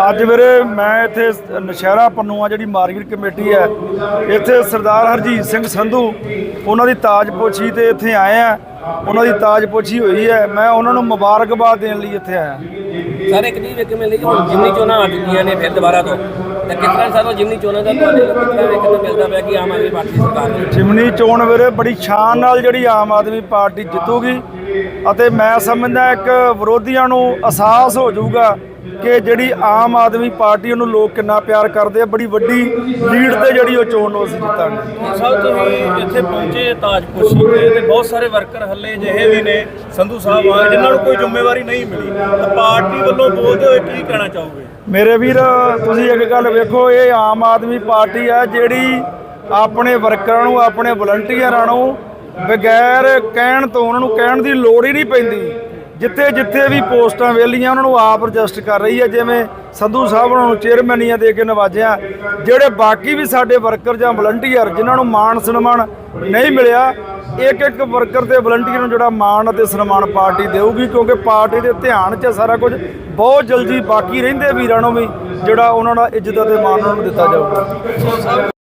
ਅੱਜ ਵੀਰੇ ਮੈਂ ਇੱਥੇ ਨਸ਼ਹਿਰਾ ਪੰਨੂਆ ਜਿਹੜੀ ਮਾਰਕੀਟ ਕਮੇਟੀ ਹੈ ਇੱਥੇ ਸਰਦਾਰ ਹਰਜੀਤ ਸਿੰਘ ਸੰਧੂ ਉਹਨਾਂ ਦੀ ਤਾਜਪੋਸ਼ੀ ਤੇ ਇੱਥੇ ਆਏ ਆ। ਉਹਨਾਂ ਦੀ ਤਾਜਪੋਸ਼ੀ ਹੋਈ ਹੈ। ਮੈਂ ਉਹਨਾਂ ਨੂੰ ਮੁਬਾਰਕਬਾਦ ਦੇਣ ਲਈ ਇੱਥੇ ਆਇਆ। ਸਾਰੇ ਇੱਕ ਚੀਜ਼ ਵੇਖ ਮਿਲਦੀ ਹੁਣ ਜਿਮਨੀ ਚੋਣਾਂ ਆ ਚੁੱਕੀਆਂ ਨੇ ਫਿਰ ਦੁਬਾਰਾ ਤੋਂ ਤਾਂ ਕਿਸ ਤਰ੍ਹਾਂ ਸਾਨੂੰ ਜਿਮਨੀ ਚੋਣਾਂ ਦਾ ਤੁਹਾਡੇ ਤਰ੍ਹਾਂ ਵੇਖਣ ਨੂੰ ਮਿਲਦਾ ਪਿਆ ਕਿ ਆਮ ਆਦਮੀ ਪਾਰਟੀ ਸਰਕਾਰ ਨੇ ਜਿਮਨੀ ਚੋਣ ਵੀਰੇ ਬੜੀ ਸ਼ਾਨ ਨਾਲ ਜਿਹੜੀ ਆਮ ਆਦਮੀ ਪਾਰਟੀ ਜਿੱਤੂਗੀ ਅਤੇ ਮੈਂ ਸਮਝਦਾ ਇੱਕ ਵਿਰੋਧੀਆਂ ਨੂੰ ਅਹਿਸਾਸ ਹੋ ਜਾਊਗਾ ਕਿ ਜਿਹੜੀ ਆਮ ਆਦਮੀ ਪਾਰਟੀ ਉਹਨੂੰ ਲੋਕ ਕਿੰਨਾ ਪਿਆਰ ਕਰਦੇ ਆ ਬੜੀ ਵੱਡੀ ਲੀਡ ਤੇ ਜਿਹੜੀ ਉਹ ਚੋਣ ਨੂੰ ਅਸੀਂ ਜਿੱਤਾਂਗੇ ਸਾਹਿਬ ਤੁਸੀਂ ਇੱਥੇ ਪਹੁੰਚੇ ਤਾਜਪੋਸ਼ੀ ਤੇ ਤੇ ਬਹੁਤ ਸਾਰੇ ਵਰਕਰ ਹੱਲੇ ਜਿਹੇ ਵੀ ਨੇ ਸੰਧੂ ਸਾਹਿਬ ਆ ਜਿਨ੍ਹਾਂ ਨੂੰ ਕੋਈ ਜ਼ਿੰਮੇਵਾਰੀ ਨਹੀਂ ਮਿਲੀ। ਤਾਂ ਪਾਰਟੀ ਵੱਲੋਂ ਬੋਲਦੇ ਹੋਏ ਕੀ ਕਹਿਣਾ ਚਾਹੋਗੇ? ਮੇਰੇ ਵੀਰ ਤੁਸੀਂ ਇੱਕ ਗੱਲ ਵੇਖੋ ਇਹ ਆਮ ਆਦਮੀ ਪਾਰਟੀ ਆ ਜਿਹੜੀ ਆਪਣੇ ਵਰਕਰਾਂ ਨੂੰ ਆਪਣੇ ਵਲੰਟੀਅਰਾਂ ਨੂੰ ਬਗੈਰ ਕਹਿਣ ਤੋਂ ਉਹਨਾਂ ਨੂੰ ਕਹਿਣ ਦੀ ਲੋੜ ਹੀ ਨਹੀਂ ਪੈਂਦੀ। ਜਿੱਥੇ ਜਿੱਥੇ ਵੀ ਪੋਸਟਾਂ ਵੇਲੀਆਂ, ਉਹਨਾਂ ਨੂੰ ਆਪ ਰਜਿਸਟ ਕਰ ਰਹੀ ਹੈ। ਜਿਵੇਂ ਸੰਧੂ ਸਾਹਿਬ ਉਹਨਾਂ ਨੂੰ ਚੇਅਰਮੈਨੀਆਂ ਦੇ ਕੇ ਨਵਾਜਿਆ। ਜਿਹੜੇ ਬਾਕੀ ਵੀ ਸਾਡੇ ਵਰਕਰ ਜਾਂ ਵਲੰਟੀਅਰ ਜਿਨ੍ਹਾਂ ਨੂੰ ਮਾਣ ਸਨਮਾਨ ਨਹੀਂ ਮਿਲਿਆ ਇੱਕ ਇੱਕ ਵਰਕਰ ਤੇ ਵਲੰਟੀਅਰ ਨੂੰ ਜਿਹੜਾ ਮਾਣ ਅਤੇ ਸਨਮਾਨ ਪਾਰਟੀ ਦੇਊਗੀ, ਕਿਉਂਕਿ ਪਾਰਟੀ ਦੇ ਧਿਆਨ 'ਚ ਸਾਰਾ ਕੁਝ। ਬਹੁਤ ਜਲਦੀ ਬਾਕੀ ਰਹਿੰਦੇ ਵੀਰਾਂ ਨੂੰ ਵੀ ਜਿਹੜਾ ਉਹਨਾਂ ਦਾ ਇੱਜ਼ਤ ਅਤੇ ਮਾਣ ਉਹਨਾਂ ਨੂੰ ਦਿੱਤਾ ਜਾਊਗਾ।